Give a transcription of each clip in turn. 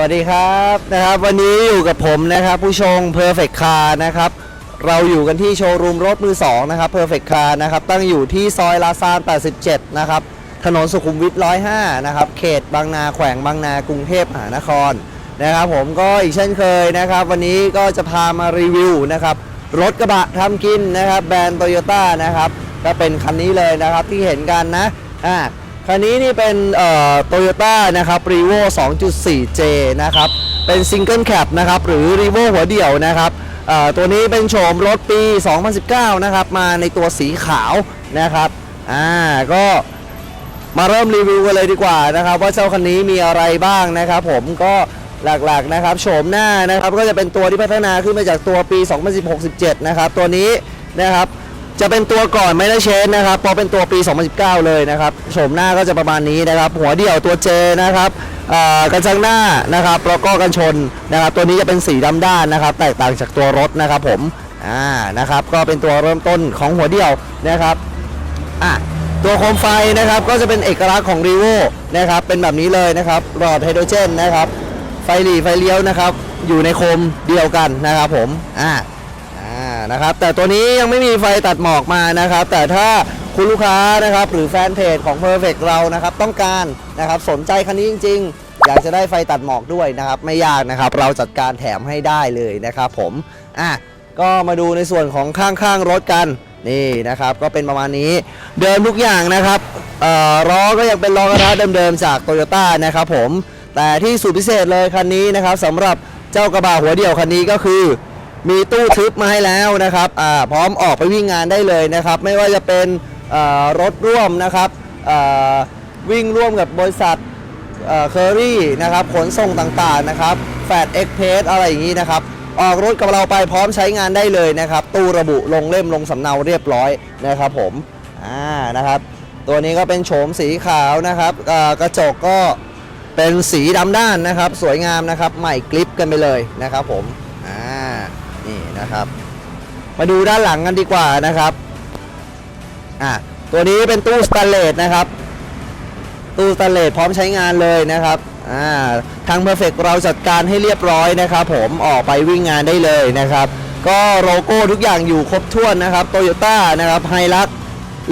วัสดีครับนะครับ วันนี้อยู่กับผมนะครับ ผู้ชง Perfect Car นะครับ เราอยู่กันที่โชว์รูมรถมือ2นะครับ Perfect Car นะครับ ตั้งอยู่ที่ซอยลาซาน 87 นะครับ ถนนสุขุมวิท 105 นะครับ เขตบางนาแขวงบางนากรุงเทพมหานครนะครับผมก็อีกเช่นเคยนะครับ วันนี้ก็จะพามารีวิวนะครับรถกระบะทำกินนะครับ แบรนด์โตโยต้านะครับก็เป็นคันนี้เลยนะครับที่เห็นกันนะอ่า คันนี้นี่เป็นโตโยต้านะครับ r e v o 2.4J นะครับ เป็นซิงเกิลแคปนะครับ หรือ r e v o หัวเดี่ยวนะครับตัวนี้เป็นโฉมรถปี 2019 นะครับ มาในตัวสีขาวนะครับ อ่า ก็มาเริ่มรีวิวกันเลยดีกว่านะครับ ว่าเจ้าคันนี้มีอะไรบ้างนะครับ ผมก็หลักๆนะครับโฉมหน้านะครับ ก็จะเป็นตัวที่พัฒนาขึ้นมาจากตัวปี 2016-17 นะครับ ตัวนี้นะครับ จะเป็นตัวก่อนไม่ได้เชนนะครับพอเป็นตัวปี 2019 เลยนะครับโฉมหน้าก็จะประมาณนี้นะครับ หัวเดี่ยวตัวเจนะครับกระจังหน้านะครับแล้วก็กันชนนะครับ ตัวนี้จะเป็นสีดำด้านนะครับ แตกต่างจากตัวรถนะครับผมอ่านะครับ ก็เป็นตัวเริ่มต้นของหัวเดี่ยวนะครับอะตัวโคมไฟนะครับก็จะเป็นเอกลักษณ์ของ r ีโวนะครับ เป็นแบบนี้เลยนะครับหลอดไฮโดรเจนนะครับ ไฟหลีไฟเลี้ยวนะครับ อยู่ในโคมเดียวกันนะครับผมอ่า นะครับแต่ตัวนี้ยังไม่มีไฟตัดหมอกมานะครับ แต่ถ้าคุณลูกค้านะครับหรือแฟนเพจของ Perfect เรานะครับต้องการนะครับสนใจคันนี้จริง ๆ อยากจะได้ไฟตัดหมอกด้วยนะครับไม่ยากนะครับเราจัดการแถมให้ได้เลยนะครับผมอะก็มาดูในส่วนของข้างๆรถกันนี่นะครับก็เป็นประมาณนี้เดิมทุกอย่างนะครับเอ่อล้อก็ยังเป็นล้อกระทะเดิมๆจากโตโยต้านะครับผมแต่ที่สุดพิเศษเลยคันนี้นะครับสำหรับเจ้ากระบะหัวเดี่ยวคันนี้ก็คือ มีตู้ทึบมาให้แล้วนะครับพร้อมออกไปวิ่งงานได้เลยนะครับ ไม่ว่าจะเป็นรถร่วมนะครับวิ่งร่วมกับบริษัทเคอรี่นะครับขนส่งต่างๆนะครับแฟดเอ็กเพสอะไรอย่างนี้นะครับออกรถกับเราไปพร้อมใช้งานได้เลยนะครับ ตู้ระบุลงเล่มลงสำเนาเรียบร้อยนะครับผมอ่านะครับ ตัวนี้ก็เป็นโฉมสีขาวนะครับกระจกก็เป็นสีดำด้านนะครับ สวยงามนะครับ ใหม่กริปกันไปเลยนะครับผม นี่นะครับ มาดูด้านหลังกันดีกว่านะครับอ่าตัวนี้เป็นตู้สแตนเลสนะครับ ตู้สแตนเลสพร้อมใช้งานเลยนะครับอ่าทาง Perfect เราจัดการให้เรียบร้อยนะครับผมออกไปวิ่งงานได้เลยนะครับ ก็โลโก้ทุกอย่างอยู่ครบถ้วนนะครับโตโยต้านะครับไฮรัก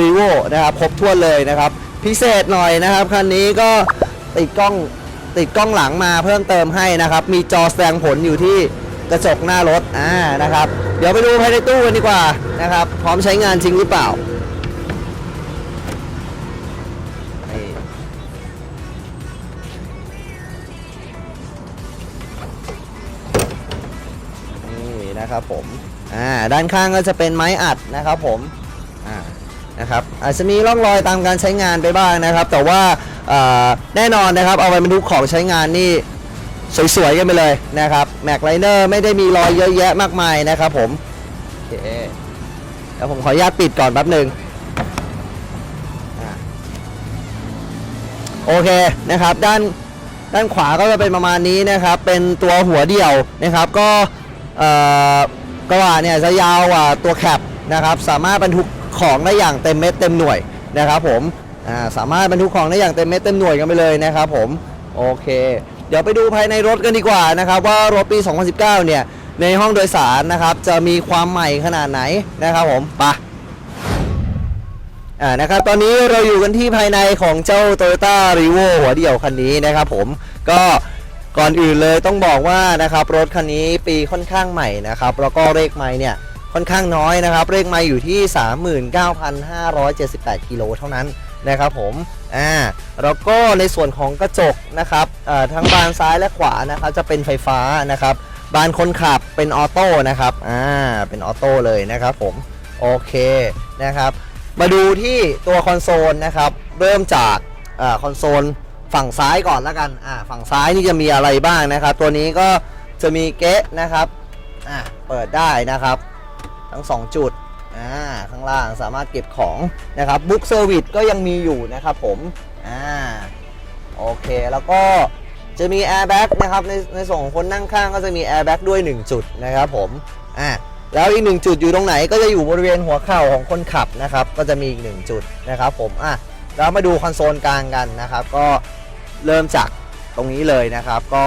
รีโวนะครับครบถ้วนเลยนะครับ พิเศษหน่อยนะครับคันนี้ก็ติดกล้องติดกล้องหลังมาเพิ่มเติมให้นะครับ มีจอแสดงผลอยู่ที่ กระจกหน้ารถอ่านะครับ เดี๋ยวไปดูภายในตู้กันดีกว่านะครับ พร้อมใช้งานจริงหรือเปล่านี่นี่นะครับผม อ่า ด้านข้างก็จะเป็นไม้อัดนะครับผม อ่า นะครับ อาจจะมีร่องรอยตามการใช้งานไปบ้างนะครับ แต่ว่าแน่นอนนะครับ เอาไปบรรทุกของใช้งานนี่ สวยๆกันไปเลยนะครับแม็กไลเนอร์ไม่ได้มีรอยเยอะแยะมากมายนะครับผมโอเคเดี๋ยวผมขออนุญาตปิดก่อนแป๊บหนึ่งโอเคนะครับด้านด้านขวาก็จะเป็นประมาณนี้นะครับ เป็นตัวหัวเดี่ยวนะครับ ก็กระบะเนี่ยจะยาวกว่าตัวแคปนะครับ สามารถบรรทุกของได้อย่างเต็มเม็ดเต็มหน่วยนะครับผมสามารถบรรทุกของได้อย่างเต็มเม็ดเต็มหน่วยกันไปเลยนะครับผมโอเค ดี๋ยวไปดูภายในรถกันดีกว่านะครับว่ารถปี 2019 เนี่ยในห้องโดยสารนะครับจะมีความใหม่ขนาดไหนนะครับผมไปะอ่านะครับตอนนี้เราอยู่กันที่ภายในของเจ้า Toyota r e v o หัวเดี่ยวคันนี้นะครับผมก็ก่อนอื่นเลยต้องบอกว่านะครับรถคันนี้ปีค่อนข้างใหม่นะครับแล้วก็เลขไม้เนี่ยค่อนข้างน้อยนะครับเลขไม้อยู่ที่ 39,578กิโลเท่านั้นนะครับผม อ่าแล้วก็ในส่วนของกระจกนะครับทั้งบานซ้ายและขวานะครับจะเป็นไฟฟ้านะครับบานคนขับเป็นออโต้นะครับอ่าเป็นออโต้เลยนะครับผมโอเคนะครับมาดูที่ตัวคอนโซลนะครับเริ่มจากอคอนโซลฝั่งซ้ายก่อนแล้วกันอ่าฝั่งซ้ายนี่จะมีอะไรบ้างนะครับ ตัวนี้ก็จะมีเก๊ะนะครับอ่าเปิดได้นะครับ ทั้ง 2 จุด อ่าข้างล่างสามารถเก็บของนะครับบุ๊กเซอร์วิสก็ยังมีอยู่นะครับผมอ่าโอเคแล้วก็จะมีแอร์แบ็กนะครับในในส่วนของคนนั่งข้างก็จะมีแอร์แบ็กด้วย 1 จุดนะครับผมอ่าแล้วอีกหนึ่งจุดอยู่ตรงไหนก็จะอยู่บริเวณหัวเข่าของคนขับนะครับก็จะมีอีกหนึ่งจุดนะครับผมอะแล้วมาดูคอนโซลกลางกันนะครับก็เริ่มจากตรงนี้เลยนะครับ ก็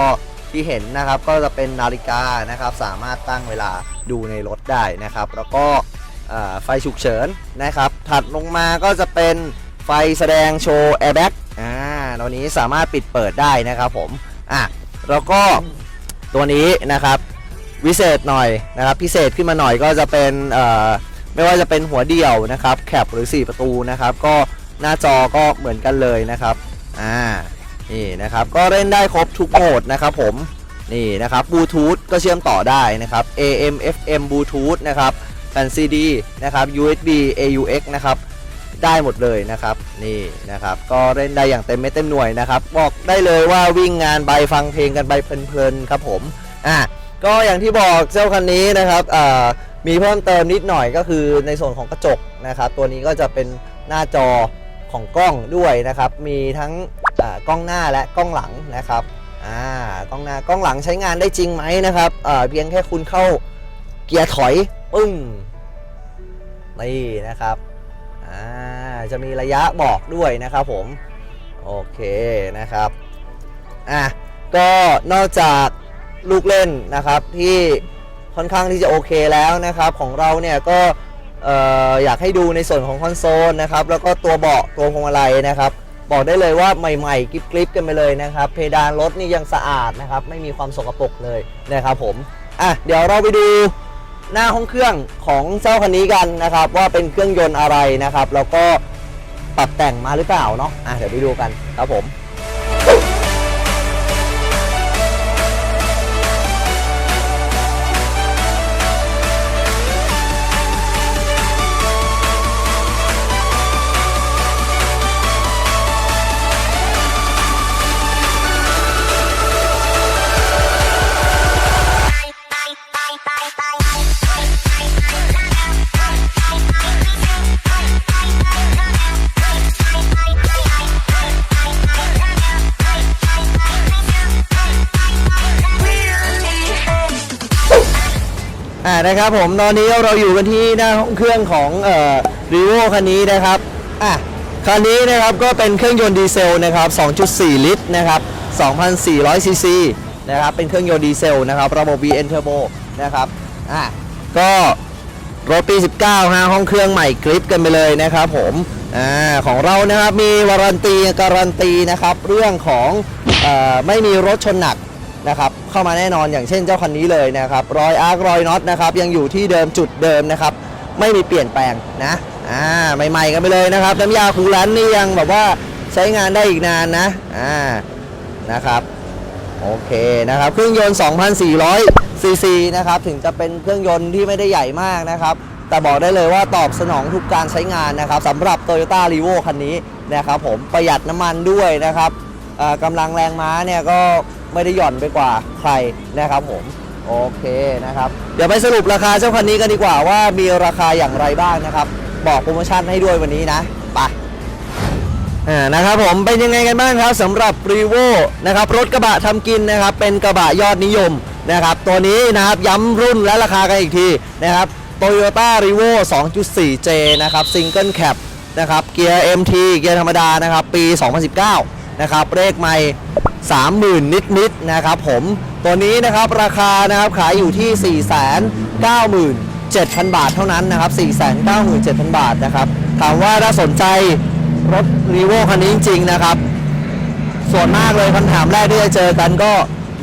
ที่เห็นนะครับก็จะเป็นนาฬิกานะครับ สามารถตั้งเวลาดูในรถได้นะครับ แล้วก็ ไฟฉุกเฉินนะครับ ถัดลงมาก็จะเป็นไฟแสดงโชว์แอร์แบ็กอ่าตัวนี้สามารถปิดเปิดได้นะครับผม อะ แล้วก็ตัวนี้นะครับวิเศษหน่อยนะครับ พิเศษขึ้นมาหน่อยก็จะเป็นเอ่อไม่ว่าจะเป็นหัวเดี่ยวนะครับแคปหรือ 4 ประตูนะครับ ก็หน้าจอก็เหมือนกันเลยนะครับอ่านี่นะครับก็เล่นได้ครบทุกโหมดนะครับผมนี่นะครับบลูทูธก็เชื่อมต่อได้นะครับ AM FM บลูทูธนะครับ ผ่น CD นะครับ USB AUX นะครับได้หมดเลยนะครับนี่นะครับก็เล่นได้อย่างเต็มเม็ดเต็มหน่วยนะครับ บอกได้เลยว่าวิ่งงานไปฟังเพลงกันไปเพลินๆครับผมอะก็อย่างที่บอกเจ้าคันนี้นะครับอ่ามีเพิ่มเติมนิดหน่อยก็คือในส่วนของกระจกนะครับ ตัวนี้ก็จะเป็นหน้าจอของกล้องด้วยนะครับ มีทั้งกล้องหน้าและกล้องหลังนะครับอ่ากล้องหน้ากล้องหลังใช้งานได้จริงไหมนะครับเพียงแค่คุณเข้าเกียร์ถอย ปึ้งนี่นะครับอ่าจะมีระยะบอกด้วยนะครับผมโอเคนะครับอะก็นอกจากลูกเล่นนะครับที่ค่อนข้างที่จะโอเคแล้วนะครับ ของเราเนี่ยก็เอ่ออยากให้ดูในส่วนของคอนโซลนะครับ แล้วก็ตัวเบาะตัวพวงมาลัยนะครับ บอกได้เลยว่าใหม่ๆกริบๆกันไปเลยนะครับ เพดานรถนี่ยังสะอาดนะครับ ไม่มีความสกปรกเลยนะครับผมอะเดี๋ยวเราไปดู หน้าห้องเครื่องของเจ้าคันนี้กันนะครับ ว่าเป็นเครื่องยนต์อะไรนะครับ แล้วก็ปรับแต่งมาหรือเปล่าเนาะอะเดี๋ยวไปดูกันครับผม อ่านะครับผมตอนนี้เราอยู่กันที่หน้าห้องเครื่องของเอ่อรีโวคันนี้นะครับอะคันนี้นะครับก็เป็นเครื่องยนต์ดีเซลนะครับ 2.4 ลิตรนะครับ 2,400 ซีซีนะครับเป็นเครื่องยนต์ดีเซลนะครับระบบ VN Turbo นะครับอะก็รถปี 19ฮะห้องเครื่องใหม่กริปกันไปเลยนะครับผมอ่าของเรานะครับมีวารันตีการันตีนะครับเรื่องของอไม่มีรถชนหนัก นะครับเข้ามาแน่นอนอย่างเช่นเจ้าคันนี้เลยนะครับรอยอาร์ครอยน็อตนะครับยังอยู่ที่เดิมจุดเดิมนะครับไม่มีเปลี่ยนแปลงนะอ่าใหม่ๆกันไปเลยนะครับน้ำยาคูลแลนนี่ยังแบบว่าใช้งานได้อีกนานนะอ่านะครับโอเคนะครับเครื่องยนต์ 2,400 ซีซีนะครับถึงจะเป็นเครื่องยนต์ที่ไม่ได้ใหญ่มากนะครับแต่บอกได้เลยว่าตอบสนองทุกการใช้งานนะครับสำหรับ Toyota r e v o คันนี้นะครับผมประหยัดน้ำมันด้วยนะครับกำลังแรงม้าเนี่ยก็ ไม่ได้หย่อนไปกว่าใครนะครับผมโอเคนะครับ เดี๋ยวไปสรุปราคาเจ้าคันนี้กันดีกว่าว่ามีราคาอย่างไรบ้างนะครับ บอกโปรโมชั่นให้ด้วยวันนี้นะไปอ่านะครับผมเป็นยังไงกันบ้างครับสำหรับ r e v o นะครับรถกระบะทำกินนะครับเป็นกระบะยอดนิยมนะครับตัวนี้นะครับย้ำรุ่นและราคากันอีกทีนะครับ Toyota r e v o 2.4J นะครับ Single Cab นะครับเกียร์ MT เกียร์ธรรมดานะครับ ปี 2019 นะครับเลขใหม่30,000 นิดนิดๆนะครับผมตัวนี้นะครับราคานะครับขายอยู่ที่ 497,000 บาทเท่านั้นนะครับ 497,000 บาทนะครับถามว่าถ้าสนใจรถรีโวคันนี้จริง ๆ นะครับ ส่วนมากเลยคำถามแรกที่จะเจอกันก็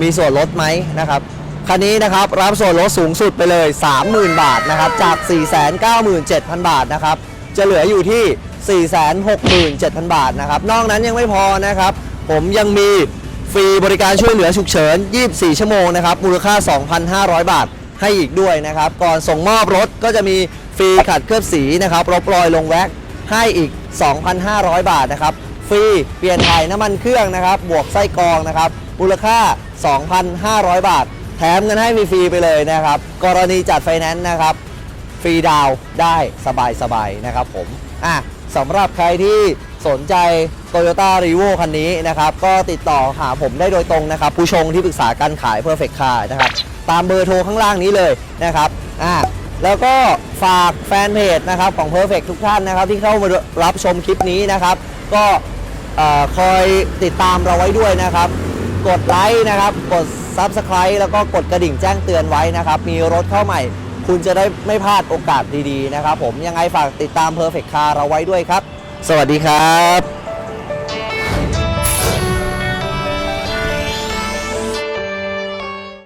มีส่วนลดไหมนะครับคันนี้นะครับรับส่วนลดสูงสุดไปเลย 30,000 บาทนะครับจาก 497,000 บาทนะครับจะเหลืออยู่ที่ 467,000 บาทนะครับ นอกนั้นยังไม่พอนะครับ ผมยังมีฟรีบริการช่วยเหลือฉุกเฉิน 24 ชั่วโมงนะครับ มูลค่า 2,500 บาทให้อีกด้วยนะครับ ก่อนส่งมอบรถก็จะมีฟรีขัดเคลือบสีนะครับลบรอยลงแว็กให้อีก 2,500 บาทนะครับ ฟรีเปลี่ยนถ่ายน้ำมันเครื่องนะครับ บวกไส้กรองนะครับ มูลค่า 2,500 บาท แถมเงินให้มีฟรีไปเลยนะครับ กรณีจัดไฟแนนซ์นะครับ ฟรีดาวได้สบายๆนะครับผม อะ สำหรับใครที่สนใจ Toyota r e v o คันนี้นะครับ ก็ติดต่อหาผมได้โดยตรงนะครับ ผู้ชงที่ปรึกษาการขาย Perfect Car นะครับ ตามเบอร์โทรข้างล่างนี้เลยนะครับอะแล้วก็ฝากแฟนเพจนะครับของ Perfect ทุกท่านนะครับ ที่เข้ามารับชมคลิปนี้นะครับ ก็คอยติดตามเราไว้ด้วยนะครับ กดไลค์นะครับ กด Subscribe แล้วก็กดกระดิ่งแจ้งเตือนไว้นะครับ มีรถเข้าใหม่ คุณจะได้ไม่พลาดโอกาสดีๆนะครับผมยังไงฝากติดตาม Perfect Car เราไว้ด้วยครับ สวัสดีครับ